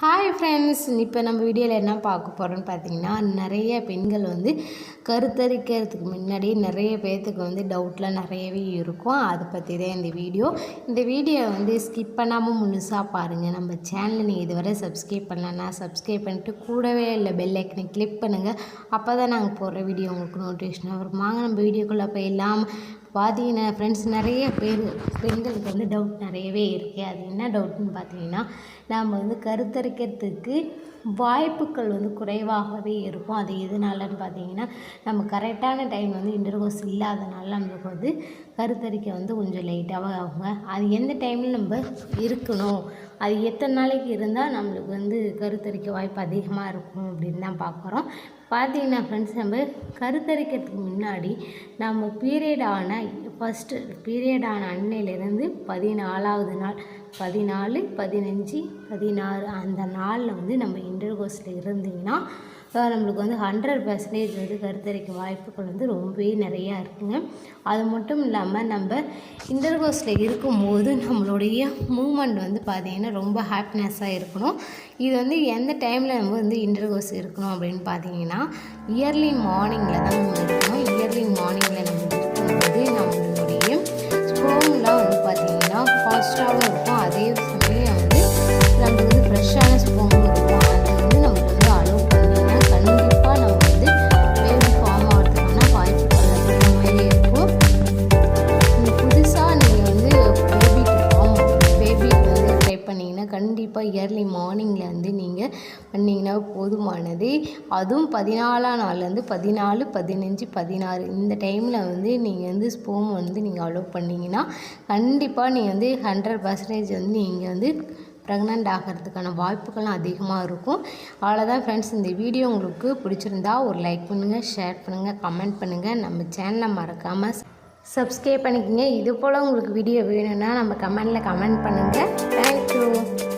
Hi friends இப்போ நம்ம வீடியோவில் என்ன பார்க்க போகிறோம்னு பார்த்தீங்கன்னா நிறைய பெண்கள் வந்து கருத்தரிக்கிறதுக்கு முன்னாடி நிறைய பேர்த்துக்கு வந்து டவுட்லாம் நிறையவே இருக்கும். அதை பற்றி தான் இந்த வீடியோ. இந்த வீடியோ வந்து ஸ்கிப் பண்ணாமல் முழுசாக பாருங்கள் நம்ம சேனலை நீங்கள் இதுவரை சப்ஸ்கிரைப் பண்ணலன்னா சப்ஸ்கிரைப் பண்ணிட்டு கூடவே இல்லை பெல் ஐக்கனை கிளிக் பண்ணுங்கள் அப்போ தான் நாங்கள் போடுற வீடியோ உங்களுக்கு நோட்டிஃபிகேஷன் வரும். வாங்க நம்ம வீடியோக்குள்ளே போயிடலாம். பார்த்தீங்கன்னா ஃப்ரெண்ட்ஸ் நிறைய பேர் பெண்களுக்கு வந்து டவுட் நிறையவே இருக்குது அது என்ன டவுட்னு பார்த்தீங்கன்னா நாம் வந்து கிடைக்கிறதுக்கு வாய்ப்புகள் வந்து குறைவாகவே இருக்கும். அது எதனாலன்னு பார்த்தீங்கன்னா நம்ம கரெக்டான டைம் வந்து இன்டர்கோர்ஸ் இல்லாதனால நம்மளுக்கு வந்து கருத்தரிக்க வந்து கொஞ்சம் லேட்டாக ஆகுங்க. அது எந்த டைமில் நம்ம இருக்கணும்? அது எத்தனை நாளைக்கு இருந்தால் நம்மளுக்கு வந்து கருத்தரிக்க வாய்ப்பு அதிகமாக இருக்கும் அப்படின்னு தான் பார்க்குறோம். பார்த்தீங்கன்னா ஃப்ரெண்ட்ஸ் நம்ம கருத்தரிக்கிறதுக்கு முன்னாடி நம்ம பீரியட் ஆன ஃபஸ்ட்டு பீரியட் ஆன அன்னையிலேருந்து பதினாலாவது நாள் பதினாலு பதினஞ்சு பதினாறு அந்த நாளில் வந்து நம்ம இன்டர்கோர்ஸில் இருந்தீங்கன்னா நம்மளுக்கு வந்து ஹண்ட்ரட் பர்சன்டேஜ் வந்து கருத்தரிக்க வாய்ப்புகள் வந்து ரொம்பவே நிறையா இருக்குங்க. அது மட்டும் இல்லாமல் நம்ம இன்டர்கோர்ஸில் இருக்கும்போது நம்மளுடைய மூமெண்ட் வந்து பார்த்திங்கன்னா ரொம்ப ஹாப்பினஸ்ஸாக இருக்கணும். இது வந்து எந்த டைமில் நம்ம வந்து இன்டர்கோர்ஸ் இருக்கணும் அப்படின்னு பார்த்தீங்கன்னா இயர்லி மார்னிங்கில் தான் நம்ம இருக்கணும். இயர்லி மார்னிங்கில் நம்ம இருக்கும்போது நம்மளுடைய கண்டிப்பாக இயர்லி மார்னிங்கில் வந்து நீங்கள் பண்ணிங்கன்னா போதுமானது. அதுவும் பதினாலாம் நாள்லேருந்து பதினாலு பதினஞ்சு பதினாறு இந்த டைமில் வந்து நீங்கள் வந்து ஸ்போம் வந்து நீங்கள் அலோவ் பண்ணிங்கன்னா கண்டிப்பாக நீங்கள் வந்து ஹண்ட்ரட் பர்சன்டேஜ் வந்து நீங்கள் வந்து ப்ரெக்னென்ட் ஆகிறதுக்கான வாய்ப்புகளும் அதிகமாக இருக்கும். அவ்வளோதான் ஃப்ரெண்ட்ஸ் இந்த வீடியோ உங்களுக்கு பிடிச்சிருந்தா ஒரு லைக் பண்ணுங்கள் ஷேர் பண்ணுங்கள் கமெண்ட் பண்ணுங்கள் நம்ம சேனலை மறக்காமல் சப்ஸ்கிரைப் பண்ணிக்கோங்க. இது போல் உங்களுக்கு வீடியோ வேணும்னா நம்ம கமெண்டில் கமெண்ட் பண்ணுங்கள் தேங்க்யூ